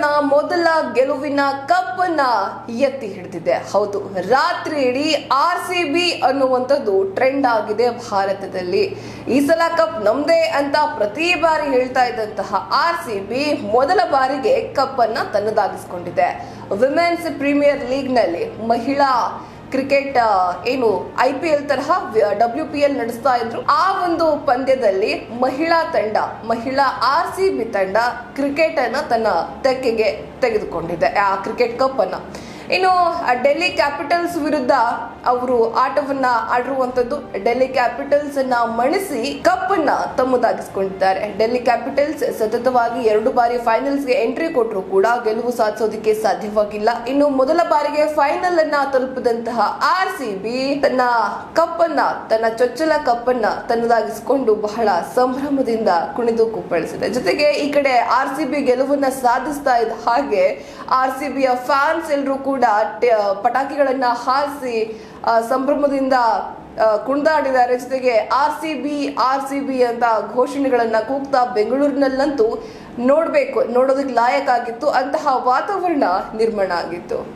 ತನ್ನ ಮೊದಲ ಗೆಲುವಿನ ಕಪ್ ಅನ್ನ ಎತ್ತಿ ಹಿಡಿದಿದೆ. ಹೌದು, ರಾತ್ರಿ ಇಡೀ ಆರ್ ಸಿ ಬಿ ಅನ್ನುವಂಥದ್ದು ಟ್ರೆಂಡ್ ಆಗಿದೆ ಭಾರತದಲ್ಲಿ. ಈ ಸಲ ಕಪ್ ನಮ್ದೇ ಅಂತ ಪ್ರತಿ ಬಾರಿ ಹೇಳ್ತಾ ಇದ್ದಂತಹ ಆರ್ ಸಿ ಬಿ ಮೊದಲ ಬಾರಿಗೆ ಕಪ್ ಅನ್ನ ತನ್ನದಾಗಿಸಿಕೊಂಡಿದೆ. ವಿಮೆನ್ಸ್ ಪ್ರೀಮಿಯರ್ ಲೀಗ್ನಲ್ಲಿ ಮಹಿಳಾ ಕ್ರಿಕೆಟ್ ಏನು ಐ ಪಿ ಎಲ್ ತರಹ ಡಬ್ಲ್ಯೂ ಪಿ ಎಲ್ ನಡೆಸ್ತಾ ಇದ್ರು. ಆ ಒಂದು ಪಂದ್ಯದಲ್ಲಿ ಮಹಿಳಾ ತಂಡ, ಮಹಿಳಾ ಆರ್ ಸಿ ಬಿ ತಂಡ ಕ್ರಿಕೆಟ್ ಅನ್ನ ತನ್ನ ತೆಕ್ಕೆಗೆ ತೆಗೆದುಕೊಂಡಿದೆ, ಆ ಕ್ರಿಕೆಟ್ ಕಪ್ ಅನ್ನ ಇನ್ನು ಡೆಲ್ಲಿ ಕ್ಯಾಪಿಟಲ್ಸ್ ವಿರುದ್ಧ ಅವರು ಆಟವನ್ನ ಆಡಿರುವಂತದ್ದು ಡೆಲ್ಲಿ ಕ್ಯಾಪಿಟಲ್ಸ್ ಅನ್ನ ಮಣಿಸಿ ಕಪ್ ಅನ್ನ ತಮ್ಮದಾಗಿಸಿಕೊಂಡಿದ್ದಾರೆ. ಡೆಲ್ಲಿ ಕ್ಯಾಪಿಟಲ್ಸ್ ಸತತವಾಗಿ ಎರಡು ಬಾರಿ ಫೈನಲ್ಸ್ಗೆ ಎಂಟ್ರಿ ಕೊಟ್ಟರು ಕೂಡ ಗೆಲುವು ಸಾಧಿಸೋದಕ್ಕೆ ಸಾಧ್ಯವಾಗಿಲ್ಲ. ಇನ್ನು, ಮೊದಲ ಬಾರಿಗೆ ಫೈನಲ್ ಅನ್ನ ತಲುಪಿದಂತಹ ಆರ್ ಸಿ ಬಿ ತನ್ನ ಕಪ್ ಅನ್ನ ತನ್ನ ಚೊಚ್ಚಲ ಕಪ್ ಅನ್ನ ತನ್ನದಾಗಿಸಿಕೊಂಡು ಬಹಳ ಸಂಭ್ರಮದಿಂದ ಕುಣಿದು ಕುಪ್ಪಳಿಸಿದೆ. ಜೊತೆಗೆ ಈ ಕಡೆ ಆರ್ ಸಿ ಬಿ ಗೆಲುವನ್ನ ಸಾಧಿಸ್ತಾ ಇದ್ದ ಹಾಗೆ ಆರ್ ಸಿ ಬಿಯ ಫ್ಯಾನ್ಸ್ ಎಲ್ಲರೂ ಕೂಡ ಟ- ಪಟಾಕಿಗಳನ್ನ ಹಾರಿಸಿ ಸಂಭ್ರಮದಿಂದ ಕುಣಿದಾಡಿದ್ದಾರೆ. ಜೊತೆಗೆ R C B, R C B ಅಂತ ಘೋಷಣೆಗಳನ್ನ ಕೂಗ್ತಾ ಬೆಂಗಳೂರಿನಲ್ಲಂತೂ ನೋಡ್ಬೇಕು. ನೋಡೋದಕ್ಕೆ ಲಾಯಕ್ ಆಗಿತ್ತು. ಅಂತಹ ವಾತಾವರಣ ನಿರ್ಮಾಣ ಆಗಿತ್ತು.